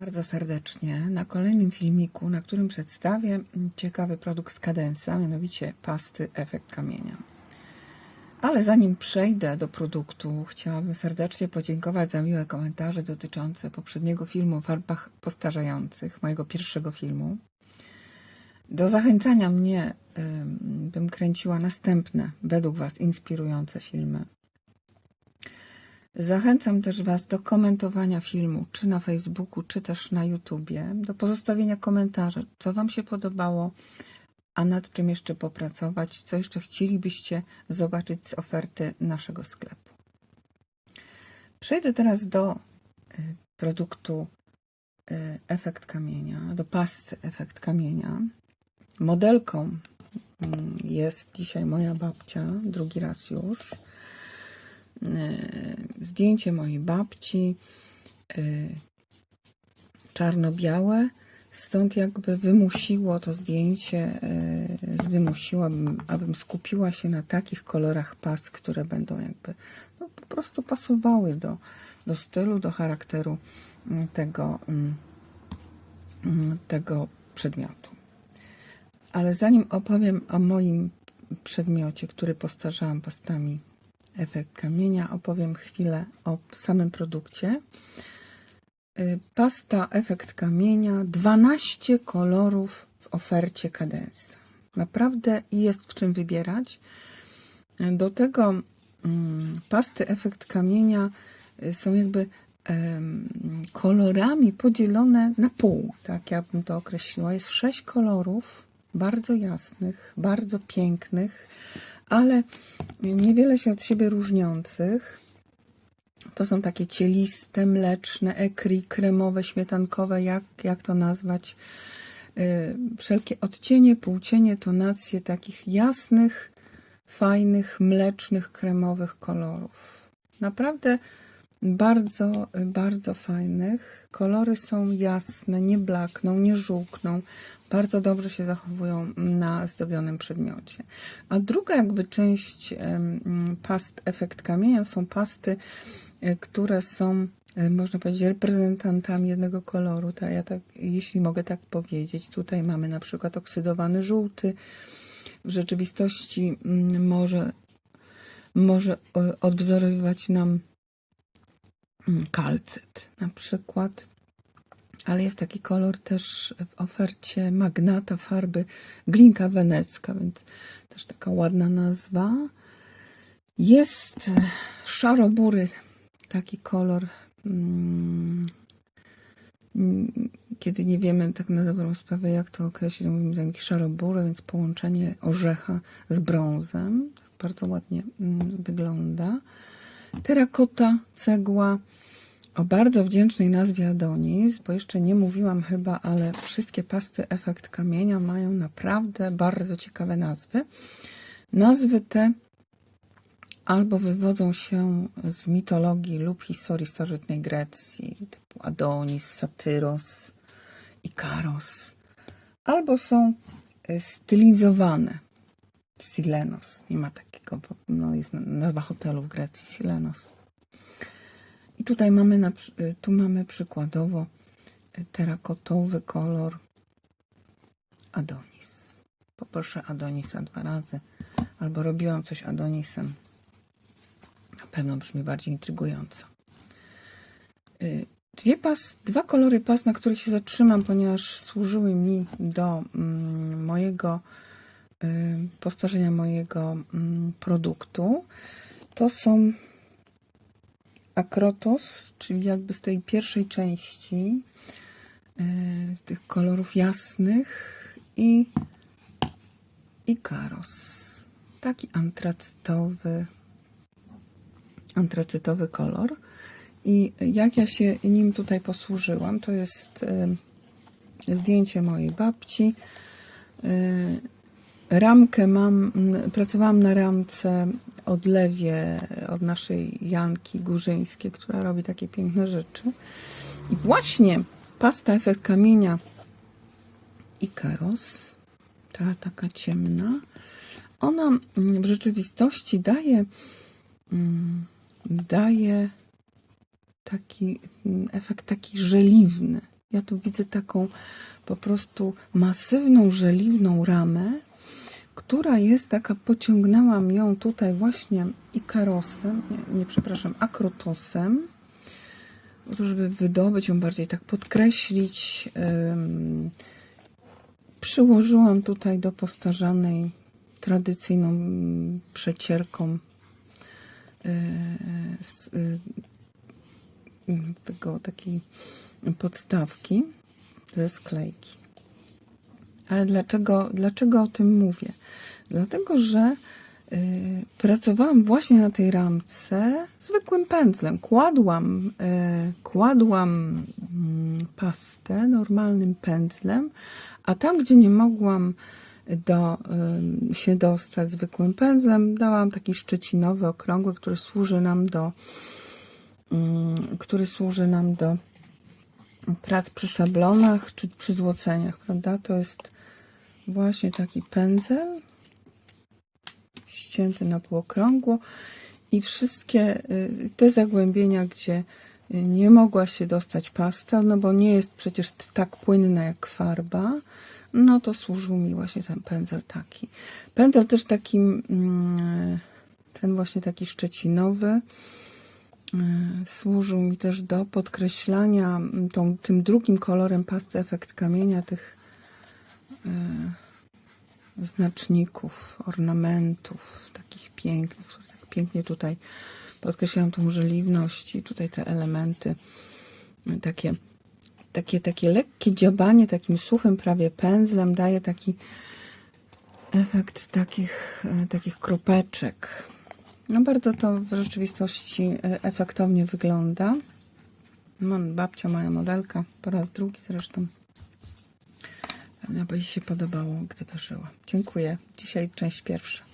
bardzo serdecznie na kolejnym filmiku, na którym przedstawię mm, ciekawy produkt z Cadensa, mianowicie pasty Efekt Kamienia. Ale zanim przejdę do produktu, chciałabym serdecznie podziękować za miłe komentarze dotyczące poprzedniego filmu o farbach postarzających, mojego pierwszego filmu. Do zachęcania mnie, ym, bym kręciła następne, według Was, inspirujące filmy. Zachęcam też Was do komentowania filmu, czy na Facebooku, czy też na YouTubie, do pozostawienia komentarzy, co Wam się podobało, a nad czym jeszcze popracować, co jeszcze chcielibyście zobaczyć z oferty naszego sklepu. Przejdę teraz do y, produktu y, Efekt Kamienia, do pasty Efekt Kamienia. Modelką mm, jest dzisiaj moja babcia, drugi raz już zdjęcie mojej babci, y, czarno-białe, stąd jakby wymusiło to zdjęcie, y, wymusiło, abym, abym skupiła się na takich kolorach pas, które będą jakby no, po prostu pasowały do, do stylu, do charakteru mm, tego, mm, mm, tego przedmiotu. Ale zanim opowiem o moim przedmiocie, który postarzałam pastami efekt kamienia, opowiem chwilę o samym produkcie. Y, Pasta efekt kamienia, 12 kolorów w ofercie Cadence. Naprawdę jest w czym wybierać. Do tego mm, pasty efekt kamienia y, są jakby kolorami podzielone na pół, tak ja bym to określiła. Jest sześć kolorów, bardzo jasnych, bardzo pięknych, ale niewiele się od siebie różniących. To są takie cieliste, mleczne, ekri, kremowe, śmietankowe, jak, jak to nazwać? Yy, wszelkie odcienie, półcienie, tonacje takich jasnych, fajnych, mlecznych, kremowych kolorów. Naprawdę bardzo, bardzo fajnych. Kolory są jasne, nie blakną, nie żółkną. Bardzo dobrze się zachowują na zdobionym przedmiocie. A druga jakby część em, past efekt kamienia są pasty, e, które są e, można powiedzieć, reprezentantami jednego koloru. Tak, ja tak, jeśli mogę tak powiedzieć, tutaj mamy na przykład oksydowany żółty. W rzeczywistości mm, może, może e, odwzorowywać nam mm, kalcyt na przykład. Ale jest taki kolor też w ofercie Magnata farby Glinka Wenecka, więc też taka ładna nazwa. Jest szarobury, taki kolor, mm, mm, kiedy nie wiemy tak na dobrą sprawę, jak to określić, mówimy taki szarobury, więc połączenie orzecha z brązem. Bardzo ładnie mm, wygląda. Terakota, cegła, o bardzo wdzięcznej nazwie Adonis, bo jeszcze nie mówiłam chyba, ale wszystkie pasty Efekt Kamienia mają naprawdę bardzo ciekawe nazwy. Nazwy te albo wywodzą się z mitologii lub historii starożytnej Grecji, typu Adonis, Satyros, Ikaros, albo są y, stylizowane. Silenos, nie ma takiego, no jest nazwa hotelu w Grecji, Silenos. Tutaj mamy, na, przy- tu mamy przykładowo terakotowy kolor Adonis. Poproszę Adonisa dwa razy, albo robiłam coś Adonisem. Na pewno brzmi bardziej intrygująco. Y, Dwie pas, dwa kolory pas, na których się zatrzymam, ponieważ służyły mi do mm, mojego y, postarzenia mojego mm, produktu. To są Akrotos, czyli jakby z tej pierwszej części e, tych kolorów jasnych i Ikaros. Taki antracytowy, antracytowy kolor. I jak ja się nim tutaj posłużyłam, to jest e, zdjęcie mojej babci. Ramkę mam, pracowałam na ramce odlewie od naszej Janki Górzyńskiej, która robi takie piękne rzeczy. I właśnie pasta efekt kamienia Ikaros, ta taka ciemna, ona w rzeczywistości daje, daje taki efekt taki żeliwny. Ja tu widzę taką po prostu masywną, żeliwną ramę, która jest taka, pociągnęłam ją tutaj właśnie ikarosem, nie, nie przepraszam, akrotosem, żeby wydobyć ją bardziej, tak podkreślić. przyłożyłam tutaj do postarzanej tradycyjną mm, przecierką z, yy, mm, tego takiej podstawki ze sklejki. Ale dlaczego, dlaczego o tym mówię? Dlatego, że y, pracowałam właśnie na tej ramce zwykłym pędzlem. Kładłam, y, kładłam mm, pastę normalnym pędzlem, a tam, gdzie nie mogłam do, y, się dostać zwykłym pędzlem, dałam taki szczecinowy, okrągły, który służy nam do, mm, który służy nam do prac przy szablonach czy przy złoceniach, prawda? To jest właśnie taki pędzel ścięty na półokrągło i wszystkie y, te zagłębienia, gdzie y, nie mogła się dostać pasta, no bo nie jest przecież tak płynna jak farba, no to służył mi właśnie ten pędzel taki. Pędzel też taki, mm, ten właśnie taki szczecinowy, y, służył mi też do podkreślania mm, tą, tym drugim kolorem pasty efekt kamienia tych znaczników, ornamentów takich pięknych, które tak pięknie tutaj podkreślają tą żeliwność i tutaj te elementy y, takie, takie, takie lekkie dziobanie takim suchym prawie pędzlem daje taki efekt takich, y, takich kropeczek. No bardzo to w rzeczywistości efektownie wygląda. Mam babcia, moja modelka, po raz drugi zresztą. Pewnie by się podobało, gdyby żyła. Dziękuję. Dzisiaj część pierwsza.